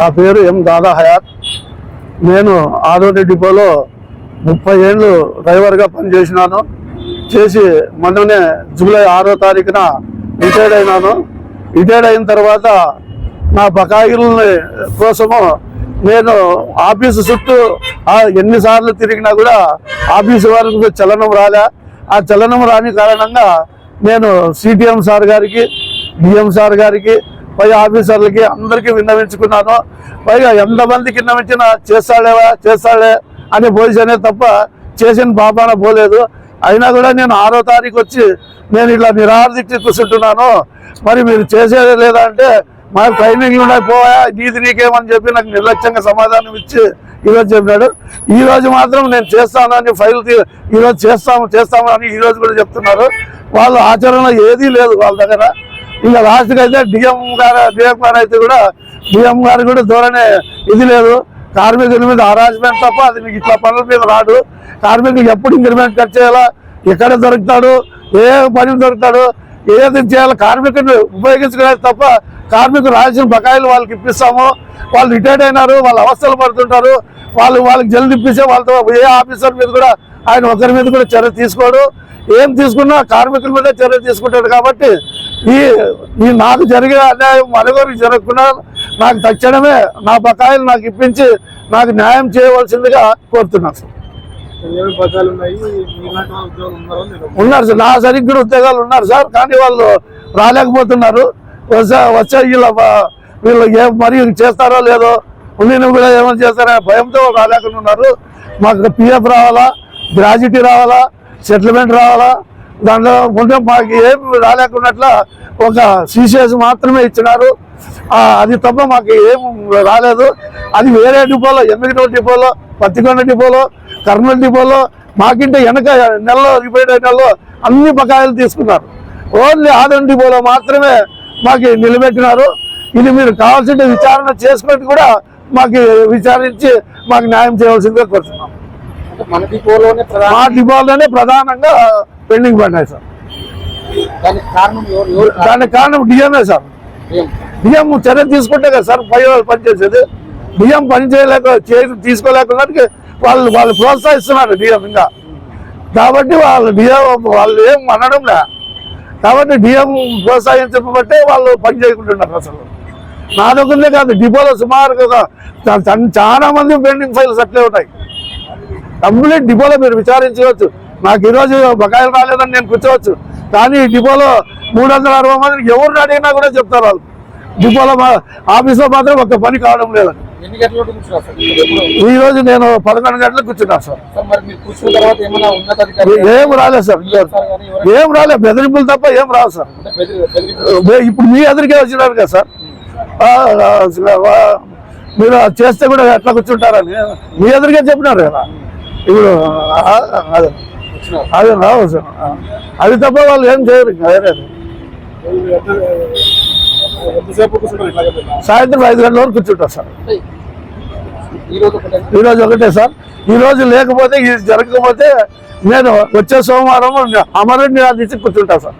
నా పేరు ఎం దాదా హయాత్. నేను ఆదోటి డిపోలో ముప్పై ఏళ్ళు డ్రైవర్గా పనిచేసినాను. చేసి మొన్ననే జూలై ఆరో తారీఖున రిటైర్డ్ అయినాను. రిటైర్డ్ అయిన తర్వాత నా బకాయిల కోసము నేను ఆఫీసు చుట్టూ ఎన్నిసార్లు తిరిగినా కూడా ఆఫీసు వారికి చలనం రాలే. ఆ చలనం రాని కారణంగా నేను సిటిఎం సార్ గారికి డిఎం సార్ గారికి పై ఆఫీసర్లకి అందరికీ విన్నవించుకున్నాను. పైగా ఎంతమందికి విన్నవించినా చేస్తాడేవా చేస్తాడే అనే పొజిషనే తప్ప చేసిన పాపాన పోలేదు. అయినా కూడా నేను ఆరో తారీఖు వచ్చి నేను ఇట్లా నిరాహారదీక్ష కూర్చుంటున్నాను. మరి మీరు చేసేదే లేదా అంటే మా ట్రైనింగ్ ఉన్నాయి పోయా నీది నీకేమని చెప్పి నాకు నిర్లక్ష్యంగా సమాధానం ఇచ్చి ఈరోజు చెప్పినాడు ఈరోజు మాత్రం నేను చేస్తాను అని ఫైల్ ఈరోజు చేస్తాము చేస్తాము అని ఈరోజు కూడా చెప్తున్నారు. వాళ్ళు ఆచరణ ఏదీ లేదు వాళ్ళ దగ్గర. ఇంకా లాస్ట్కి అయితే డిఎం గారు డిఎం గారు అయితే కూడా డిఎం గారు కూడా ధోరణి ఇది లేదు. కార్మికుల మీద హరాజ్మెంట్ తప్ప అది మీకు ఇట్లా పనుల మీద రాడు కార్మికులు ఎప్పుడు ఇంక్రిమెంట్ కట్ చేయాలా? ఎక్కడ దొరుకుతాడు? ఏ పని దొరుకుతాడు? ఏది చేయాలి? కార్మికుడిని ఉపయోగించుకునేది తప్ప కార్మికులు రాసిన బకాయిలు వాళ్ళకి ఇప్పిస్తాము. వాళ్ళు రిటైర్డ్ అయినారు వాళ్ళు అవస్థలు పడుతుంటారు. వాళ్ళు వాళ్ళకి జల్ది ఇప్పిస్తే వాళ్ళతో ఏ ఆఫీసర్ మీద కూడా ఆయన ఒకరి మీద కూడా చర్య తీసుకోడు. ఏం తీసుకున్నా కార్మికుల మీద చర్య తీసుకుంటాడు కాబట్టి ఈ ఈ నాకు జరిగే అన్యాయం మరొకరికి జరగకుండా నాకు తక్షణమే నా బకాయిలు నాకు ఇప్పించి నాకు న్యాయం చేయవలసిందిగా కోరుతున్నాను సార్. ఉద్యోగులు ఉన్నారో నేను ఉన్నారు సార్. నా సరిగ్గా ఉద్యోగాలు ఉన్నారు సార్. కానీ వాళ్ళు రాలేకపోతున్నారు. వచ్చే వచ్చే వీళ్ళ వీళ్ళు ఏం మరి చేస్తారో లేదో నేను కూడా ఏమైనా చేస్తారనే భయంతో రాలేకుండా ఉన్నారు. మాకు పిఎఫ్ రావాలా? గ్రాడ్యుటీ రావాలా? సెటిల్మెంట్ రావాలా? దాంట్లో ఉంటే మాకు ఏం రాలేకున్నట్ల ఒక సీసీఎస్ మాత్రమే ఇచ్చినారు. అది తప్ప మాకు ఏం రాలేదు. అది వేరే డిపోలో ఎమ్మిగనూరు డిపోలో పత్తికొండ డిపోలో కర్నూలు డిపోలో మాకింటే వెనక నెలలో రిపేర్ నెలలో అన్ని బకాయిలు తీసుకున్నారు. ఓన్లీ ఆదం డిపోలో మాత్రమే మాకు నిలబెట్టినారు. ఇది మీరు కావాల్సిన విచారణ చేసుకుని కూడా మాకు విచారించి మాకు న్యాయం చేయవలసిందిగా కోరుతున్నాం. మా డిపోలోనే ప్రధానంగా పెండింగ్ పడినాయి సార్. దానికి కారణం డిఎంఏ సార్? బియ్యం చర్య తీసుకుంటే కదా సార్ పై వాళ్ళు పనిచేసేది బియ్యం పని చేయలేక చేసి తీసుకోలేకున్నట్టు వాళ్ళు వాళ్ళు ప్రోత్సహిస్తున్నారు డిఎం ఇంకా. కాబట్టి వాళ్ళు డిఎం వాళ్ళు ఏం అనడం లే. కాబట్టి డిఎం ప్రోత్సహించబట్టే వాళ్ళు పని చేయకుంటున్నారు అసలు. నా దగ్గరనే కాదు డిపోలో సుమారుగా చాలా మంది పెండింగ్ ఫైల్స్ అట్లే ఉన్నాయి. కంప్లీట్ డిపోలో మీరు విచారించవచ్చు. నాకు ఈరోజు బకాయిలు రాలేదని నేను కూర్చోవచ్చు. కానీ డిపోలో మూడు వందల అరవై మందికి ఎవరు అడిగినా కూడా చెప్తారు వాళ్ళు. డిపోలో ఆఫీస్లో మాత్రం ఒక్క పని కావడం లేదని. ఎప్పుడు? ఈ రోజు నేను పదకొండు గంటలకు కూర్చున్నాను సార్. ఏం రాలేదు సార్. ఎవరైనా ఏం రాలేదు బెదిరింపులు తప్ప ఏం రావు సార్. ఇప్పుడు మీ ఎదురుకే వచ్చినారు కదా సార్. మీరు చేస్తే కూడా ఎట్లా కూర్చుంటారని. మీ ఎదురుగా చెప్పినారు కదా. ఇప్పుడు అది రావు సార్. అది తప్ప వాళ్ళు ఏం చేయరు సాయంత్రం ఐదు గంటల వరకు కూర్చుంటారు సార్. ఈరోజు ఈ రోజు ఒకటే సార్. ఈ రోజు లేకపోతే ఇది జరగకపోతే నేను వచ్చే సోమవారం అమరుడిని అది ఇచ్చి కూర్చుంటా సార్.